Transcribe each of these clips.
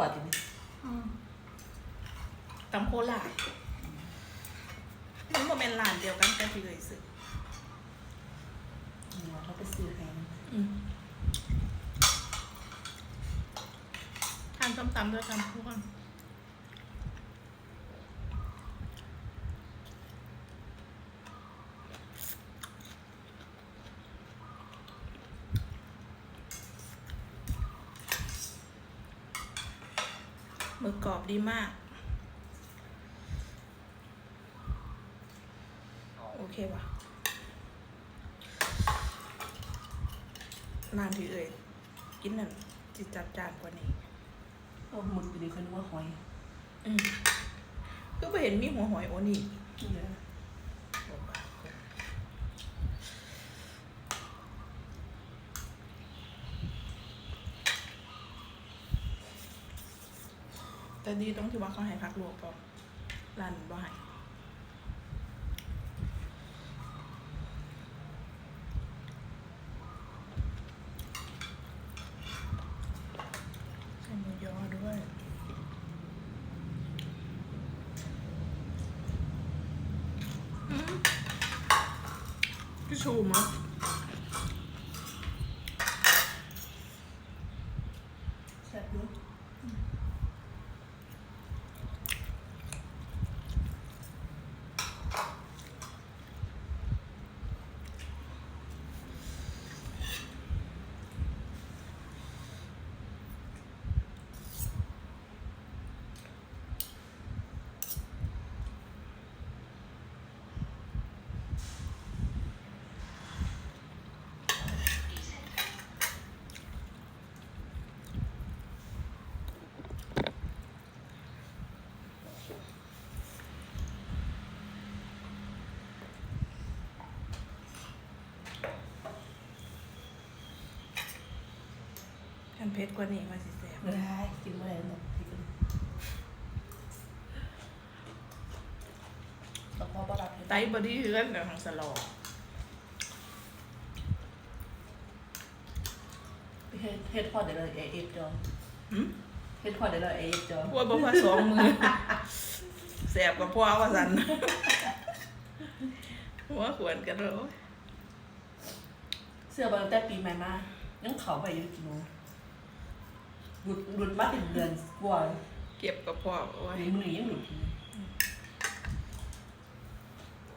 วจริงตำโคราชมันบ่แม่นร้านเดียวกันแต่ที่เลยซื้อเขาไปซื้อแพงอืมทานส้มตำด้วยกันทุกคน หมึกกรอบดีมาก โอเคป่ะนานที่เอ่ยกินนั่นจิตจัดจานกว่านี้ก็หมึกอยู่ดีคนนึกว่าหอย อืมก็ไปเห็นมีหัวหอยโอนี่ นี่เลย แต่ดีตรงที่ว่าเขาให้พักลวกก่อนร้านบ่ให้ใส่หมูยอด้วย อืมพี่ชูมั้ง แซ่บด้วย กัน เพชรกว่านี้มาสิแซ่บไม่ได้กินไม่ได้หรอกพี่กันแล้วพอบ้ารับไตบอดี้คือกันกับทางสลอเฮ็ดเฮ็ดพอเดี๋ยวเราเอฟจอหืมเฮ็ดพอเดี๋ยวเราเอฟจอว่าบอกว่าสองมือแสบกับพ่อว่าสันหัวขวนกันเลยเสื้อบอลแต่ปีใหม่มายังเขาไปอยู่กี่โมง หลุดหลุดมาถึงเดือนกว่าเก็บกับพ่อไว้ หรือมือยังหลุดอยู่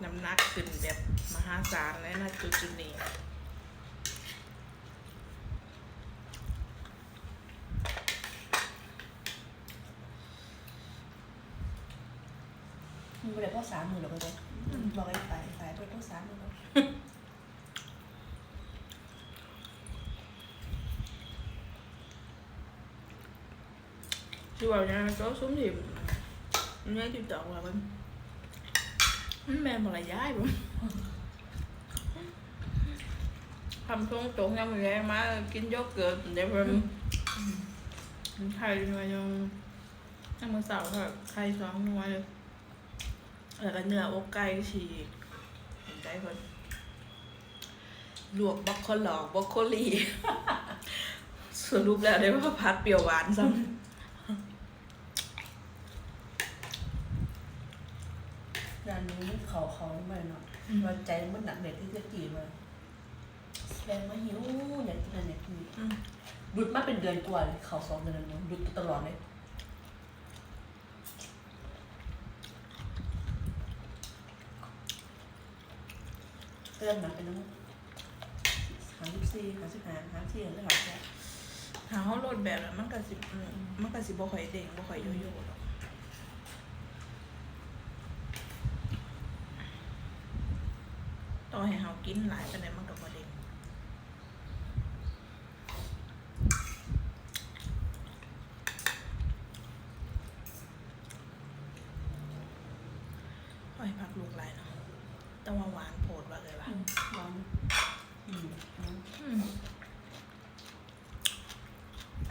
น้ำหนักขึ้นแบบมหาศาลเลยนะจุดจุดๆนี้มึงไปได้พ่อสามหมื่นหรอกไปเลยบอกไอ้ฝ่ายฝ่ายไปพ่อสามหมื่นหรอก ที่ว่าเนี่ยก็ซุ้มถิ่มเนี่ยที่จอกว่ามันมันแม่นมาละย้ายบ่ทำช่วงตรง ยังไม่ได้มากินโยเกิร์ตเดี๋ยวมันมันไข่มายังยังมือเสาร์ค่ะไข่สองหน่วยแล้วก็เนื้ออกไก่ฉีกเห็นใจคนลวกบล็อกโคลอกบล็อกโคลี สรุปแล้วได้ว่าพัดเปรี้ยวหวานซ้ำ ร้านนี้เขาเขาไม่เนาะว่าใจมันหนักเด็ดที่จะจีบว่าแรงมาหิวอยากกินอะไรอยากกินอืมหลุดมาเป็นเดือนกว่าเลยเขาสองเดือนแล้วเนอะหลุดตลอดเลยเริ่มหนักเป็นน้ำหาสิบสี่หาสิบห้าหาที่เหลือหลายแค่หาเขาโหลดแบบแล้วมันก็สิอืมมันก็สิบ่ค่อยเด้งบ่ค่อยโยโย่หรอก ต่อให้เฮากินหลายปานใดมันก็บ่เด้งปล่อยพักลูกหลายเนาะแต่ว่าหวานโพดว่าเลยว่ะอืมลองอืมอืมอืม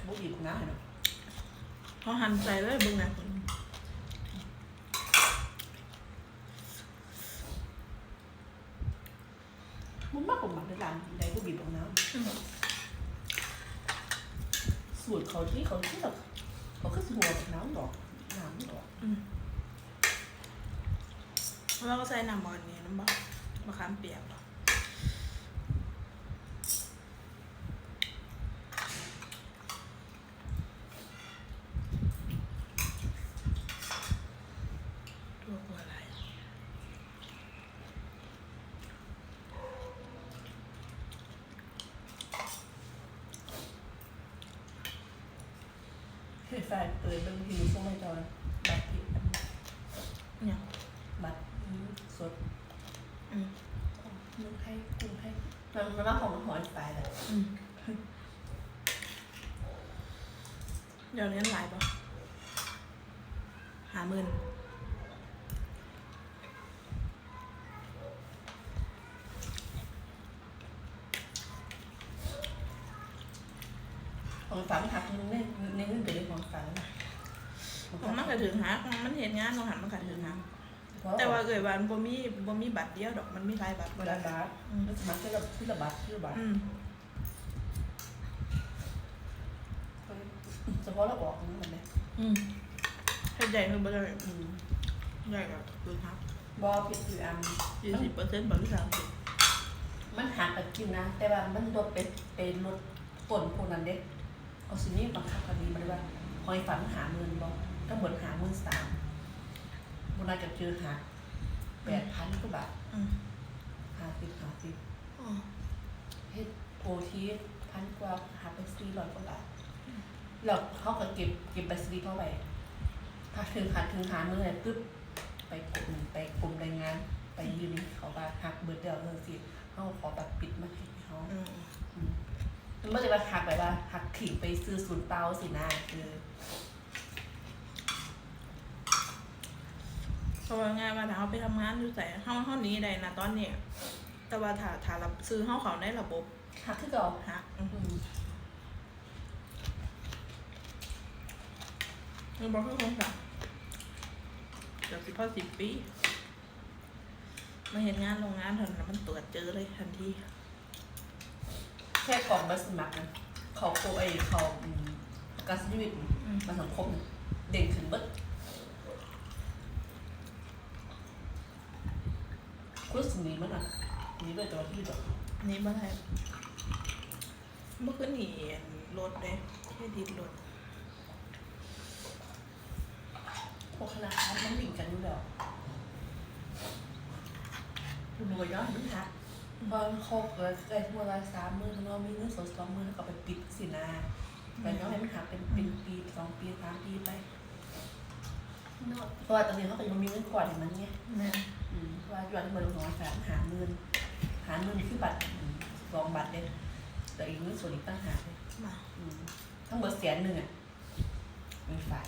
บุกอีกนะเนาะเขาหันใจเลยเบิ่งนะคุณ มันมากกว่าหมักในร้านใดบุกอีกตรงนั้น อืม สูตรเขาที่เขาที่แบบเขาก็หัวน้ำดอกน้ำดอกอืมแล้วก็ใส่น้ำบอลนี่น้ำบอลมะขามเปียกเหรอตัวกลัวอะไร เฮ้ยแฟนเปิดเรื่องทีส่งให้จอยบัตรที่อันเนี่ยบัตรสดอืมมึงให้กูให้มันมันมาของมันหอยไฟแหละอืมเดี๋ยวเลี้ยงหลายปะหาหมื่น ของฝันหักนึงในในเงินเดือนของฝันของมันก็ถึงหามันเห็นงานของหันมันก็ถึงหาแต่ว่าเกิดวันบ่มีบ่มีบัตรเดียวดอกมันมีหลายบัตรเวลาบาทมันสมัครที่ระที่ระบาดที่ระบาดอืมเฉพาะเราบอกนี่มันเนี่ยอืมให้ใหญ่คือบ่ได้อืมใหญ่ก็คือหักบอผิดคืออันยี่สิบเปอร์เซ็นต์บ่หรือสามสิบมันหักกับกินนะ แต่ว่ามันลดเป็นเป็นลดผลพวกนั้นเด็ก เอาสินี่บังคับคดีมาเลยว่าหอยฝันหาเงินบอกก็เหมือนหาเงินสามโบราณจะเจอหาแปดพันกว่าบาทอืมหาสิบหาสิบอ๋อเฮ็ดโอทีพันกว่าหาไปสี่ร้อยกว่าบาทแล้วเขาก็เก็บเก็บไปซีเข้าไปถ้าถึงหาถึงหาเมื่อไหร่ปุ๊บไปกลุ่มไปกลุ่มแรงงาน ไปยืนเขาว่าหักเบิดเดียวเลยสิเขาขอแบบปิดมาให้เขาอืม อืม มันไม่ใช่ว่าหักแบบว่าหักถิ่งไปซื้อศูนย์เปล่าสินะคือเพราะว่าง่ายว่าถ้าเขาไปทำงานอยู่แต่เฮาเฮาหนี้ได้นะตอนนี้แต่ว่าถ้าถ้ารับซื้อเฮาเขาในระบบหักคือเก่าหักอืมอืมมันบอกคือคงสั่งเดี๋ยวสิพอสิบปีมาเห็นงานโรงงานเท่านั้นมันตรวจเจอเลยทันที แค่กล่องใบสมัครนะเขาโคไอเขาอืมประการชีวิตอืมมาสังคมเด่นขึ้นเบิดคุณสิ่งนี้มันอะนี่เลยแต่ว่าที่แบบอันนี้บ่ได้เมื่อคืนหนีรถเลยเครดิตรถพวกธนาคารมันดิ่งกันอยู่แล้วคุณรวยเนาะมันหัก พอเขาเกิดเกิดเมื่อไรสามหมื่นเนาะมีเงินสดสองหมื่นแล้วก็ไปปิดสินะไปเนาะให้มันหักเป็นเป็นปีสองปีสามปีไปเนาะเพราะว่าตอนนี้เขาก็ยังมีเงินก่อนอย่างนั้นไงแม่อืมเพราะว่าย้อนมาลงน้อยสามหาเงินหาเงินคือบัตรอืมสองบัตรเลยแต่อีกเงินส่วนอีกตั้งหากเลยมาอืมทั้งหมดแสนหนึ่งอะมีฝ่าย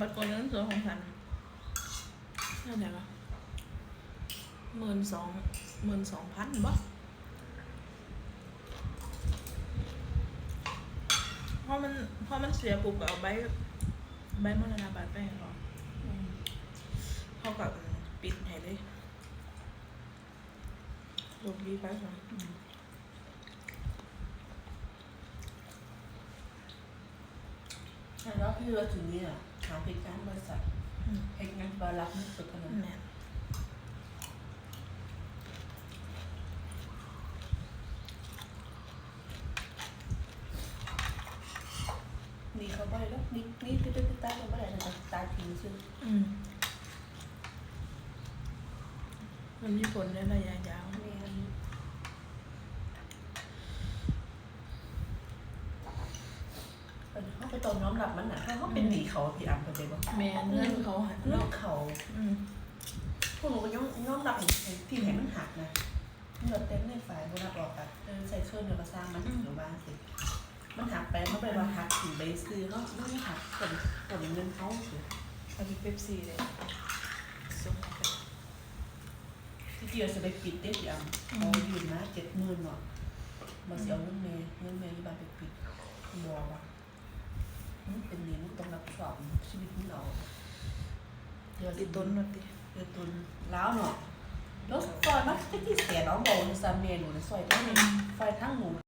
บัตรกดเงินส่วนของฉันเท่าไหร่วะ หมื่นสองหมื่นสองพันบ่เพราะมันเพราะมันเสียปุ๊บก็เอาใบใบมรณบัตรไปให้เขาอืมเขากับปิดให้เลยลบดีไปค่ะแล้วพี่เราถึงนี่อะหาเหตุการณ์บริษัทอืมเหตุการณ์บรับนี่สุดเท่านั้นแม่นนี่เขา บ่อยแล้วนี่นี่พี่พี่ตาเขาบ่ได้นะตาทิ้งซึ่งอืมมันมีผลในระยะยาวนี่อันเขาไปตอนน้อมรับมันน่ะถ้าเขาเป็นหนีเขาพี่อัมเข้าใจบ่แม่นเงินเขาหันเรื่เนาะองเขาอืมพวกหนูก็ย่อมย่อมรับที่ไหนมันหักนะเงินเต็มในฝ่ายบรับออกอะเออใส่เครื่องเดียวก็สร้างมันหรือว่าสิ มันหักไปมันไปว่าหักถึงใบซื้อเขาไม่หักผลผลเงินเขาสิเอาที่เป๊ปซี่เลยส่งไปที่เดียวจะไปปิดได้พี่อัมเขายืนมาเจ็ดหมื่นเนาะมาเสียเงินเมย์เงินเมย์ที่บ้านไปปิดบัวว่ะมันเป็นนี้มันต้องรับผิดชอบชีวิตของเราเดี๋ยวติดต้นหน่อยดิเดือดตุนแล้วเนาะแล้วซอยมันที่เสียน้องบอกซาเมนูในซอยทั้งนี้ไฟทั้งหมู